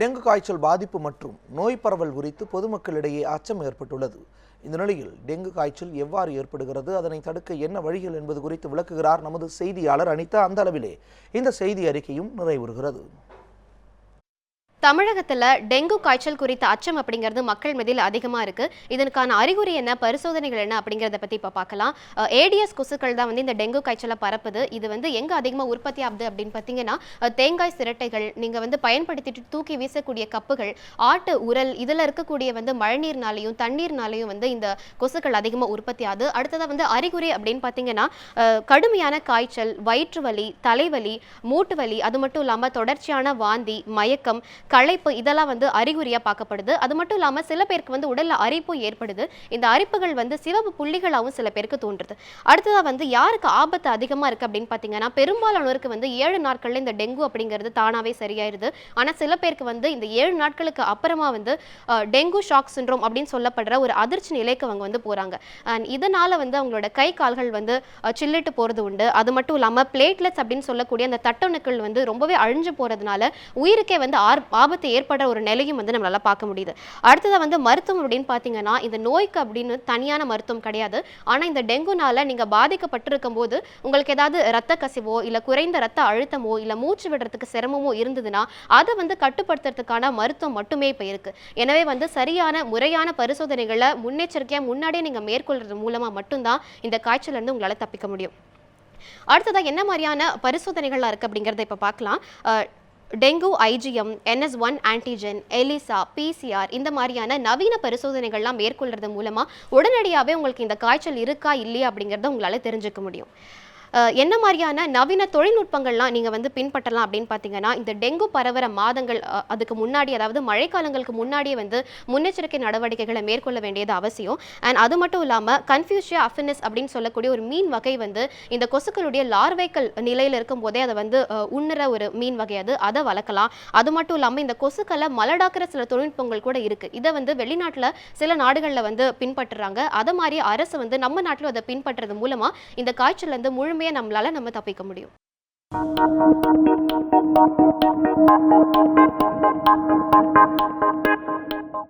Dengue காய்ச்சல் பாதிப்பு மற்றும் நோய் பரவல் குறித்து பொதுமக்களிடையே அச்சம் ஏற்பட்டுள்ளது. இந்த நிலையில் டெங்கு காய்ச்சல் எவ்வாறு ஏற்படுகிறது அதனை தடுக்க என்ன வழிகள் என்பது குறித்து விளக்குகிறார் நமது செய்தியாளர் அனிதா. அந்த அளவிலே இந்த செய்தி அறிக்கையும் நிறைவுறுகிறது. தமிழகத்தில் டெங்கு காய்ச்சல் குறித்த அச்சம் அப்படிங்கிறது மக்கள் மத்தியில் அதிகமாக இருக்குது இதற்கான அறிகுறி என்ன? பரிசோதனைகள் என்ன? அப்படிங்கிறத பற்றி இப்போ பார்க்கலாம் ஏடிஎஸ் கொசுக்கள் தான் வந்து இந்த டெங்கு காய்ச்சலை பரப்புது. இது வந்து எங்கே அதிகமாக உற்பத்தி ஆகுது அப்படின்னு பார்த்தீங்கன்னா தேங்காய் சிரட்டைகள் நீங்கள் வந்து பயன்படுத்திட்டு தூக்கி வீசக்கூடிய கப்புகள் ஆட்டு உரல் இதில் இருக்கக்கூடிய வந்து மழைநீர்னாலையும் தண்ணீர்னாலையும் வந்து இந்த கொசுக்கள் அதிகமாக உற்பத்தி ஆகுது. அடுத்ததாக வந்து அறிகுறி அப்படின்னு பார்த்தீங்கன்னா கடுமையான காய்ச்சல் வயிற்று வலி தலைவலி மூட்டு வலி அது மட்டும் இல்லாமல் தொடர்ச்சியான வாந்தி மயக்கம் களைப்பு இதெல்லாம் வந்து அறிகுறியாக பார்க்கப்படுது. அது மட்டும் இல்லாமல் சில பேருக்கு வந்து உடலில் அரிப்பும் ஏற்படுது. இந்த அரிப்புகள் வந்து சிவப்பு புள்ளிகளாகவும் சில பேருக்கு தோன்றுது. அடுத்ததாக வந்து யாருக்கு ஆபத்து அதிகமாக இருக்குது அப்படின்னு பார்த்தீங்கன்னா பெரும்பாலானோருக்கு வந்து ஏழு நாட்களில் இந்த டெங்கு அப்படிங்கிறது தானாகவே சரியாயிருது. ஆனால் சில பேருக்கு வந்து இந்த ஏழு நாட்களுக்கு அப்புறமா வந்து டெங்கு ஷாக் சின்ரோம் அப்படின்னு சொல்லப்படுற ஒரு அதிர்ச்சி நிலைக்கு அவங்க வந்து போகிறாங்க அண்ட் இதனால் வந்து அவங்களோட கை கால்கள் வந்து சில்லிட்டு போகிறது உண்டு. அது மட்டும் இல்லாமல் பிளேட்லெட்ஸ் அப்படின்னு சொல்லக்கூடிய அந்த தட்டணுக்கள் வந்து ரொம்பவே அழிஞ்சு போகிறதுனால உயிருக்கே வந்து ஆர் ஆபத்து ஏற்படுற ஒரு நிலையும் வந்து நம்மளால பார்க்க முடியுது. அடுத்ததாக வந்து மருத்துவம் அப்படின்னு பார்த்தீங்கன்னா இந்த நோய்க்கு அப்படின்னு தனியான மருத்துவம் கிடையாது. ஆனால் இந்த டெங்குனால நீங்கள் பாதிக்கப்பட்டிருக்கும் போது உங்களுக்கு ஏதாவது ரத்த கசிவோ இல்லை குறைந்த ரத்த அழுத்தமோ இல்லை மூச்சு விடுறதுக்கு சிரமமோ இருந்ததுன்னா அதை வந்து கட்டுப்படுத்துறதுக்கான மருத்துவம் மட்டுமே இப்போ இருக்கு. எனவே வந்து சரியான முறையான பரிசோதனைகளை முன்னெச்சரிக்கையாக முன்னாடியே நீங்கள் மேற்கொள்றது மூலமாக மட்டும்தான் இந்த காய்ச்சலேருந்து உங்களால் தப்பிக்க முடியும். அடுத்ததாக என்ன மாதிரியான பரிசோதனைகள்லாம் இருக்குது அப்படிங்கிறத இப்போ பார்க்கலாம். Dengue IgM NS one antigen ELISA PCR இந்த மாதிரியான நவீன பரிசோதனைகள்லாம் மேற்கொள்றது மூலமாக உடனடியாகவே உங்களுக்கு இந்த காய்ச்சல் இருக்கா இல்லையா அப்படிங்கிறத உங்களால் தெரிஞ்சுக்க முடியும். என்ன மாதிரியான நவீன தொழில்நுட்பங்கள்லாம் நீங்கள் வந்து பின்பற்றலாம் அப்படின்னு பார்த்தீங்கன்னா இந்த டெங்கு பரவுற மாதங்கள் அதுக்கு முன்னாடி அதாவது மழைக்காலங்களுக்கு முன்னாடியே வந்து முன்னெச்சரிக்கை நடவடிக்கைகளை மேற்கொள்ள வேண்டியது அவசியம். அண்ட் அது மட்டும் இல்லாமல் கன்ஃபியூஷியா அஃபினஸ் அப்படின்னு சொல்லக்கூடிய ஒரு மீன் வகை வந்து இந்த கொசுக்களுடைய லார்வைக்கல் நிலையில் இருக்கும் போதே அதை வந்து உண்ணுற ஒரு மீன் வகை அது. அதை வளர்க்கலாம். அது மட்டும் இல்லாமல் இந்த கொசுக்களை மலடாக்குற சில தொழில்நுட்பங்கள் கூட இருக்குது இதை வந்து வெளிநாட்டில் சில நாடுகளில் வந்து பின்பற்றுறாங்க. அதை மாதிரி அரசு வந்து நம்ம நாட்டிலும் அதை பின்பற்றுறது மூலமாக இந்த காய்ச்சல் வந்து முழுமை முழுமையா நம்மளால நம்ம தப்பிக்க முடியும்.